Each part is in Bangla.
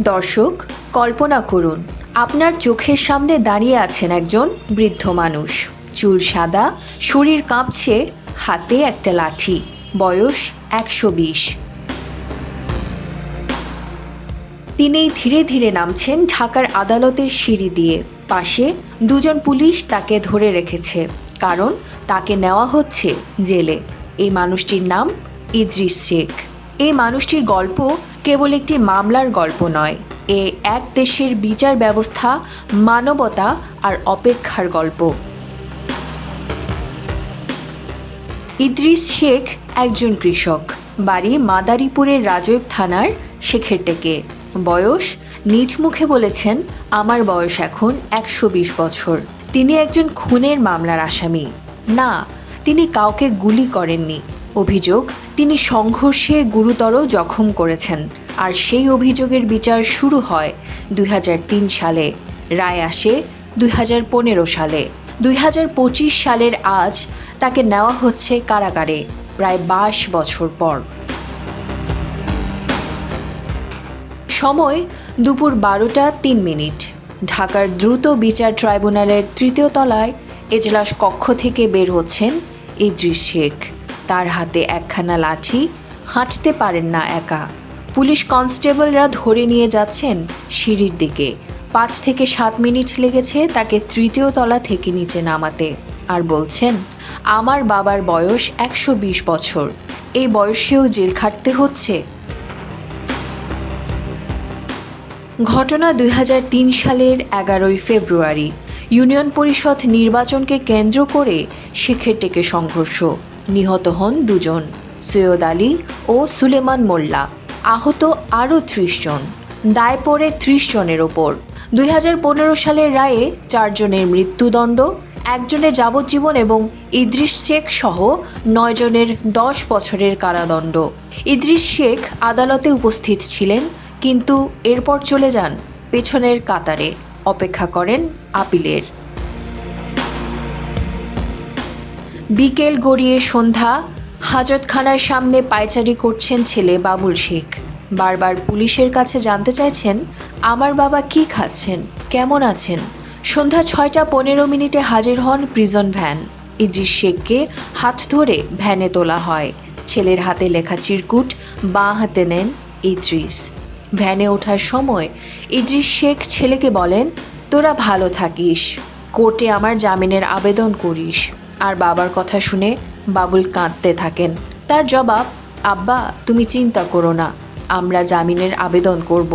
দর্শক, কল্পনা করুন, আপনার চোখের সামনে দাঁড়িয়ে আছেন একজন বৃদ্ধ মানুষ। চুল সাদা, শরীর কাঁপছে, হাতে একটা লাঠি, বয়স একশো বিশ। তিনি ধীরে ধীরে নামছেন ঢাকার আদালতের সিঁড়ি দিয়ে। পাশে দুজন পুলিশ তাকে ধরে রেখেছে, কারণ তাকে নেওয়া হচ্ছে জেলে। এই মানুষটির নাম ইদ্রিস শেখ। এই মানুষটির গল্প কেবল একটি মামলার গল্প নয়, এ এক দেশের বিচার ব্যবস্থা, মানবতা আর অপেক্ষার গল্প। ইদ্রিস শেখ একজন কৃষক। বাড়ি মাদারীপুরের রাজৈব থানার শেখের টেকে। বয়স? নিজ মুখে বলেছেন, আমার বয়স এখন একশো বিশ বছর। তিনি একজন খুনের মামলার আসামি। না, তিনি কাউকে গুলি করেননি। অভিযোগ, তিনি সংঘর্ষে গুরুতর জখম করেছেন। আর সেই অভিযোগের বিচার শুরু হয় দুই হাজার তিন সালে। রায় আসে দুই হাজার পনেরো সালে। দুই হাজার পঁচিশ সালের আজ তাকে নেওয়া হচ্ছে কারাগারে, প্রায় বাইশ বছর পর। সময় দুপুর বারোটা তিন মিনিট। ঢাকার দ্রুত বিচার ট্রাইব্যুনালের তৃতীয় তলায় এজলাস কক্ষ থেকে বের হচ্ছেন ইদ্রিস শেখ। তার হাতে একখানা লাঠি। হাঁটতে পারেন না একা। পুলিশ কনস্টেবলরা ধরে নিয়ে যাচ্ছেন সিঁড়ির দিকে। পাঁচ থেকে সাত মিনিট লেগেছে তাকে তৃতীয় তলা থেকে নিচে নামাতে। আর বলছেন, আমার বাবার বয়স একশো বিশ বছর। এই বয়সেও জেল খাটতে হচ্ছে। ঘটনা দুই হাজার তিন সালের এগারোই ফেব্রুয়ারি। ইউনিয়ন পরিষদ নির্বাচনকে কেন্দ্র করে শেখের টেকে সংঘর্ষ। নিহত হন দুজন, সৈয়দ আলী ও সুলেমান মোল্লা। আহত আরও ত্রিশ জন, দায় পড়ে ত্রিশ জনের ওপর। দুই হাজার পনেরো সালের রায়ে চারজনের মৃত্যুদণ্ড, একজনের যাবজ্জীবন এবং ইদ্রিস শেখ সহ নয় জনের দশ বছরের কারাদণ্ড। ইদ্রিস শেখ আদালতে উপস্থিত ছিলেন, কিন্তু এরপর চলে যান পেছনের কাতারে। অপেক্ষা করেন আপিলের। বিকেল গড়িয়ে সন্ধ্যা, হাজতখানার সামনে পায়চারি করছেন ছেলে বাবুল শেখ। বারবার পুলিশের কাছে জানতে চাইছেন, আমার বাবা কি খাচ্ছেন? কেমন আছেন? সন্ধ্যা ছয়টা পনেরো মিনিটে হাজির হন প্রিজন ভ্যান। ইদ্রিস শেখকে হাত ধরে ভ্যানে তোলা হয়। ছেলের হাতে লেখা চিরকুট, বাঁ হাতে নেন ইদ্রিস। ভ্যানে ওঠার সময় ইদ্রিস শেখ ছেলেকে বলেন, তোরা ভালো থাকিস, কোর্টে আমার জামিনের আবেদন করিস। আর বাবার কথা শুনে বাবুল কাঁদতে থাকেন। তার জবাব, আব্বা, তুমি চিন্তা করো না, আমরা জামিনের আবেদন করব।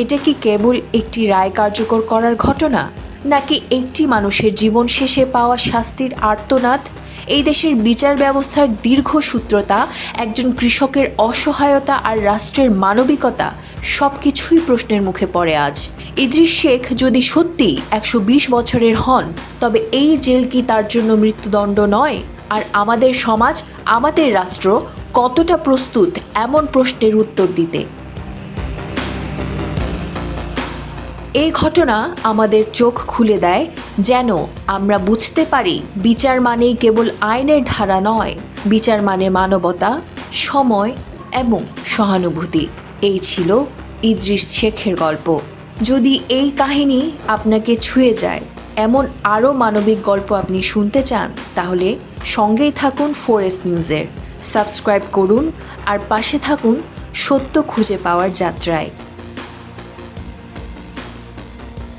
এটা কি কেবল একটি রায় কার্যকর করার ঘটনা, নাকি একটি মানুষের জীবন শেষে পাওয়া শাস্তির আর্তনাদ? এই দেশের বিচার ব্যবস্থার দীর্ঘসূত্রতা একজন কৃষকের অসহায়তা আর রাষ্ট্রের মানবিকতা সব কিছুই প্রশ্নের মুখে পড়ে আজ। ইদ্রিস শেখ যদি সত্যি একশো বিশ বছরের হন, তবে এই জেল কি তার জন্য মৃত্যুদণ্ড নয়? আর আমাদের সমাজ, আমাদের রাষ্ট্র কতটা প্রস্তুত এমন প্রশ্নের উত্তর দিতে? এই ঘটনা আমাদের চোখ খুলে দেয় যেন আমরা বুঝতে পারি বিচার মানেই কেবল আইনের ধারা নয়। বিচার মানে মানবতা, সময় এবং সহানুভূতি। এই ছিল ইদ্রিস শেখের গল্প। যদি এই কাহিনী আপনাকে ছুঁয়ে যায়, এমন আরও মানবিক গল্প আপনি শুনতে চান, তাহলে সঙ্গেই থাকুন ফরেস্ট নিউজের। সাবস্ক্রাইব করুন আর পাশে থাকুন সত্য খুঁজে পাওয়ার যাত্রায়।